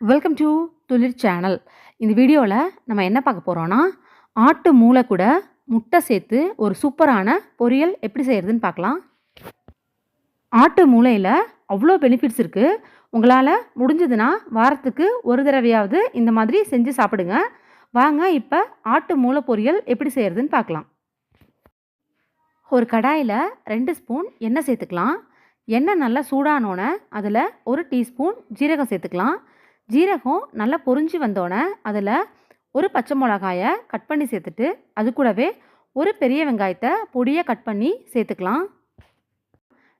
Welcome to துளிர் channel இந்த வீடியோவில் நம்ம என்ன பார்க்க போகிறோன்னா ஆட்டு மூளை கூட முட்டை சேர்த்து ஒரு சூப்பரான பொரியல் எப்படி செய்கிறதுன்னு பார்க்கலாம். ஆட்டு மூளையில் அவ்வளோ பெனிஃபிட்ஸ் இருக்குது உங்களால் முடிஞ்சதுன்னா வாரத்துக்கு ஒரு தடவையாவது இந்த மாதிரி செஞ்சு சாப்பிடுங்க. வாங்க இப்போ ஆட்டு மூளை பொரியல் எப்படி செய்கிறதுன்னு பார்க்கலாம். ஒரு கடாயில் ரெண்டு ஸ்பூன் எண்ணெய் சேர்த்துக்கலாம். எண்ணெய் நல்லா சூடானோன்னே அதில் ஒரு டீஸ்பூன் ஜீரகம் சேர்த்துக்கலாம். ஜீரகம் நல்லா பொரிஞ்சு வந்தோடனே அதில் ஒரு பச்சை மிளகாயை கட் பண்ணி சேர்த்துட்டு அது கூடவே ஒரு பெரிய வெங்காயத்தை பொடியாக கட் பண்ணி சேர்த்துக்கலாம்.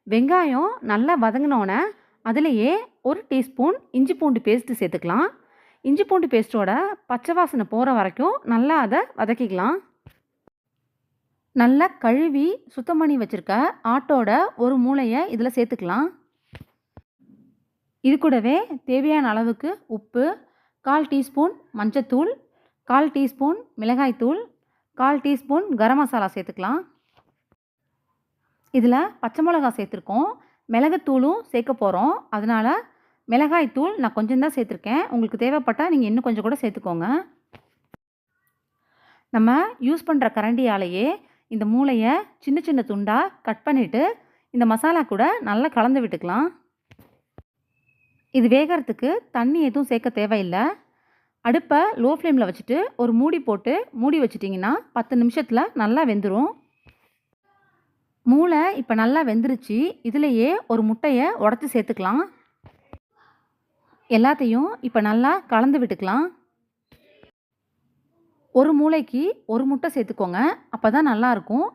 வெங்காயம் நல்லா வதங்கினோடனே அதிலேயே ஒரு டீஸ்பூன் இஞ்சி பூண்டு பேஸ்ட்டு சேர்த்துக்கலாம். இஞ்சி பூண்டு பேஸ்ட்டோட பச்சை வாசனை போகிற வரைக்கும் நல்லா அதை வதக்கிக்கலாம். நல்லா கழுவி சுத்தம் பண்ணி வச்சுருக்க ஆட்டோட ஒரு மூளையை இதில் சேர்த்துக்கலாம். இது கூடவே தேவையான அளவுக்கு உப்பு கால் டீஸ்பூன் மஞ்சத்தூள் கால் டீஸ்பூன் மிளகாய்த்தூள் கால் டீஸ்பூன் கரம் மசாலா சேர்த்துக்கலாம். இதில் பச்சை மிளகா சேர்த்துருக்கோம். மிளகுத்தூளும் சேர்க்க போகிறோம் அதனால் மிளகாய்த்தூள் நான் கொஞ்சம் தான் சேர்த்துருக்கேன். உங்களுக்கு தேவைப்பட்டால் நீங்கள் இன்னும் கொஞ்சம் கூட சேர்த்துக்கோங்க. நம்ம யூஸ் பண்ணுற கரண்டியாலேயே இந்த மூளையை சின்ன சின்ன துண்டாக கட் பண்ணிவிட்டு இந்த மசாலா கூட நல்லா கலந்து விட்டுக்கலாம். இது வேகிறதுக்கு தண்ணி எதுவும் சேர்க்க தேவையில்லை. அடுப்பை லோ ஃப்ளேமில் வச்சுட்டு ஒரு மூடி போட்டு மூடி வச்சிட்டிங்கன்னா பத்து நிமிஷத்தில் நல்லா வெந்துடும் மூளை இப்போ நல்லா வெந்துருச்சு. இதுலேயே ஒரு முட்டையை உடச்சி சேர்த்துக்கலாம். எல்லாத்தையும் இப்போ நல்லா கலந்து விட்டுக்கலாம். ஒரு மூளைக்கு ஒரு முட்டை சேர்த்துக்கோங்க. அப்போ தான் நல்லாயிருக்கும்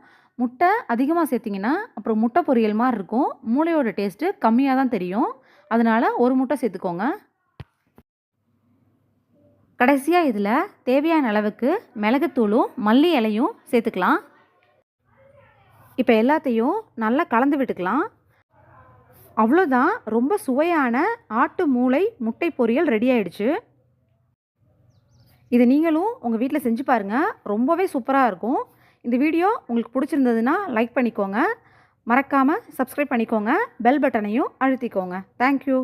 முட்டை அதிகமாக சேர்த்திங்கன்னா அப்புறம் முட்டை பொரியல் மாதிரி இருக்கும். மூளையோட டேஸ்ட்டு கம்மியாக தான் தெரியும். அதனால் ஒரு முட்டை சேர்த்துக்கோங்க. கடைசியாக இதில் தேவையான அளவுக்கு மிளகுத்தூளும் மல்லி இலையும் சேர்த்துக்கலாம். இப்போ எல்லாத்தையும் நல்லா கலந்து விட்டுக்கலாம். அவ்வளோதான் ரொம்ப சுவையான ஆட்டு மூளை முட்டை பொரியல் ரெடி ஆயிடுச்சு. இதை நீங்களும் உங்கள் வீட்டில் செஞ்சு பாருங்கள் ரொம்பவே சூப்பராக இருக்கும். இந்த வீடியோ உங்களுக்கு பிடிச்சிருந்ததுன்னா லைக் பண்ணிக்கோங்க. மறக்காமல் சப்ஸ்கிரைப் பண்ணிக்கோங்க பெல் பட்டனையும் அழுத்திக்கோங்க. தேங்க்யூ